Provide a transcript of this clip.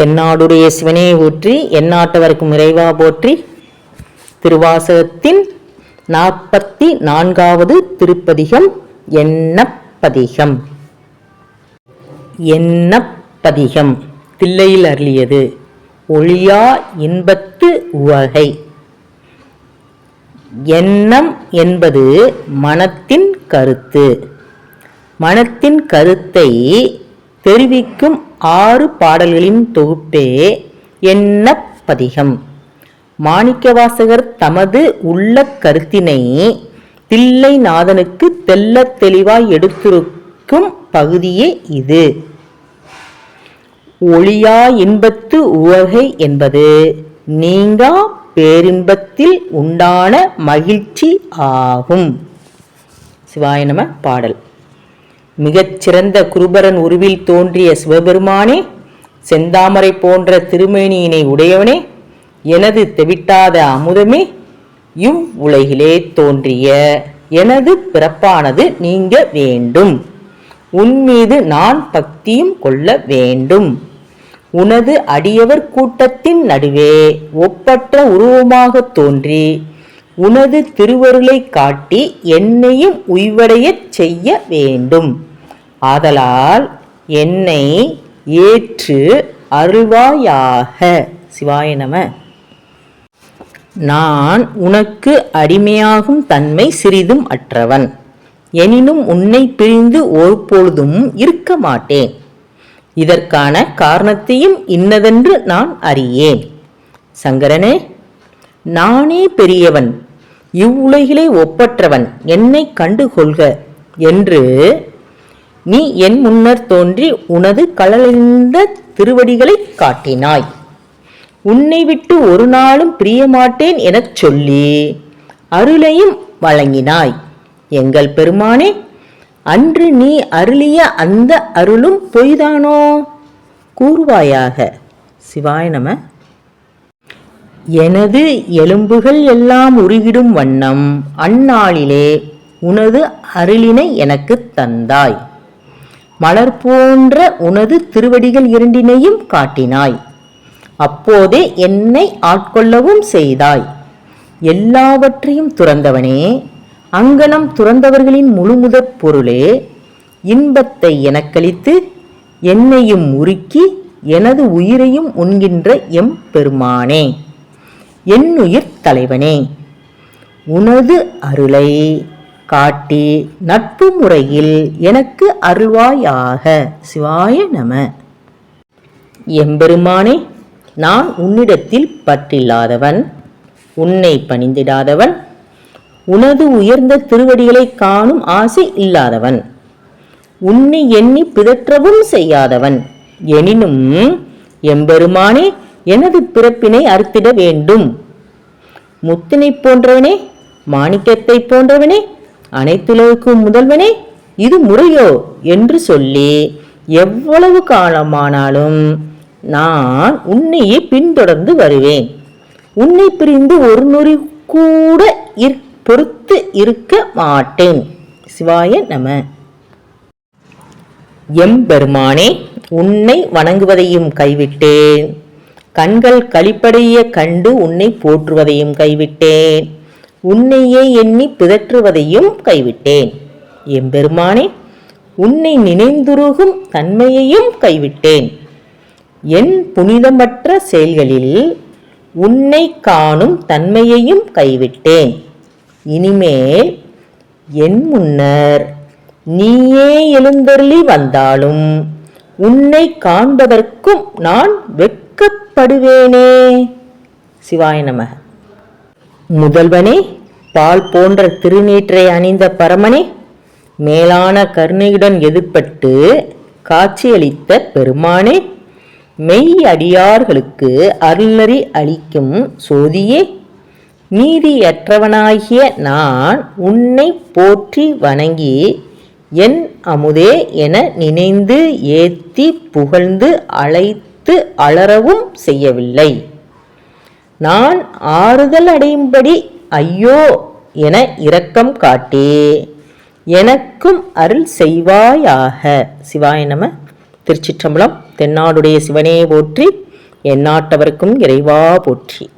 தென்னாடுடைய சிவனே ஊற்றி எந்நாட்டவர்க்கும் இறைவா போற்றி. திருவாசகத்தின் நாற்பத்தி நான்காவது திருப்பதிகம் எண்ணப்பதிகம். எண்ணப்பதிகம். தில்லையில் அருளியது. ஒளியா இன்பத்து உவகை. எண்ணம் என்பது மனத்தின் கருத்து. மனத்தின் கருத்தை தெரிவிக்கும் ஆறு பாடல்களின் தொகுப்பே என்ன பதிகம். மாணிக்கவாசகர் தமது உள்ள கருத்தினை தில்லை நாதனுக்கு தெள்ளத் தெளிவாய் எடுத்திருக்கும் பகுதியே இது. ஒளியா இன்பத்து உவகை என்பது நீங்கா பேரின்பத்தில் உண்டான மகிழ்ச்சி ஆகும். சிவாய நம பாடல். மிகச்சிறந்த குருபரன் உருவில் தோன்றிய சிவபெருமானே செந்தாமரை போன்ற திருமேனியினை உடையவனே எனது தெவிட்டாத அமுதமே இவ் உலகிலே தோன்றிய எனது பிறப்பானது நீங்க வேண்டும். உன்மீது நான் பக்தியும் கொள்ள வேண்டும். உனது அடியவர் கூட்டத்தின் நடுவே ஒப்பற்ற உருவமாக தோன்றி உனது திருவருளை காட்டி என்னையும் உய்வடையச் செய்ய வேண்டும். ஆதலால் என்னை ஏற்று அருள்வாயாக. சிவாய நம. நான் உனக்கு அடிமையாகும் தன்மை சிறிதும் அற்றவன். எனினும் உன்னை பிரிந்து ஒருபொழுதும் இருக்க மாட்டேன். இதற்கான காரணத்தையும் இன்னதென்று நான் அறியேன். சங்கரனே நானே பெரியவன். இவ்வுலகிலே ஒப்பற்றவன். என்னை கண்டுகொள்க என்று நீ என் முன்னர் தோன்றி உனது கழலிருந்த திருவடிகளை காட்டினாய். உன்னை விட்டு ஒரு நாளும் பிரியமாட்டேன் எனச் சொல்லி அருளையும் வழங்கினாய். எங்கள் பெருமானே அன்று நீ அருளிய அந்த அருளும் பொய்தானோ? கூறுவாயாக சிவாய நம. எனது எலும்புகள் எல்லாம் உருகிடும் வண்ணம் அந்நாளிலே உனது அருளினை எனக்கு தந்தாய். மலர் போன்ற உனது திருவடிகள் இரண்டினையும் காட்டினாய். அப்போதே என்னை ஆட்கொள்ளவும் செய்தாய். எல்லாவற்றையும் துறந்தவனே அங்கனம் துறந்தவர்களின் முழுமுதற் பொருளே இன்பத்தை எனக்களித்து என்னையும் உருக்கி எனது உயிரையும் உண்கின்ற எம் பெருமானே என்னுயிர் தலைவனே. உனது அருளை காட்டி நட்பு முறையில் எனக்கு அருள்வாயாக. சிவாய நம. எம்பெருமானே நான் உன்னிடத்தில் பற்றில்லாதவன் உன்னை பணிந்திடாதவன் உனது உயர்ந்த திருவடிகளை காணும் ஆசை இல்லாதவன் உன்னை எண்ணி பிதற்றவும் செய்யாதவன். எனினும் எம்பெருமானே எனது பிறப்பினை அறுத்திட வேண்டும். முத்தினை போன்றவனே மாணிக்கத்தை போன்றவனே அனைத்துலகுக்கும் முதல்வனே இது முறையோ என்று சொல்லி எவ்வளவு காலமானாலும் நான் உன்னையே பின்தொடர்ந்து வருவேன். உன்னை பிரிந்து ஒரு நொறி கூட இற்- பொறுத்து இருக்க மாட்டேன். சிவாய நம. எம்பெருமானே உன்னை வணங்குவதையும் கைவிட்டேன். கண்கள் கழிப்படைய கண்டு உன்னை போற்றுவதையும் கைவிட்டேன். உன்னையே எண்ணி பிதற்றுவதையும் கைவிட்டேன். எம்பெருமானே உன்னை நினைந்துருகும் தன்மையையும் கைவிட்டேன். என் புனிதமற்ற செயல்களில் உன்னை காணும் தன்மையையும் கைவிட்டேன். இனிமேல் என் முன்னர் நீயே எழுந்தருளி வந்தாலும் உன்னை காண்பதற்கும் நான் வெட்கப்படுவேனே. சிவாய நமக. முதல்வனே பால் போன்ற திருநீற்றை அணிந்த பரமனே மேலான கருணையுடன் எதிர்ப்பட்டு காட்சியளித்த பெருமானே மெய் அடியார்களுக்கு அருளறி அளிக்கும் சோதியே நீதியற்றவனாகிய நான் உன்னை போற்றி வணங்கி என் அமுதே என நினைந்து ஏத்தி புகழ்ந்து அழைத்து அலறவும் செய்யவில்லை. நான் ஆறுதல் அடையும்படி ஐயோ என இரக்கம் காட்டி. எனக்கும் அருள் செய்வாயாக. சிவாய நம. திருச்சிற்றம்பலம். தென்னாடுடைய சிவனே போற்றி என்னாட்டவருக்கும் இறைவா போற்றி.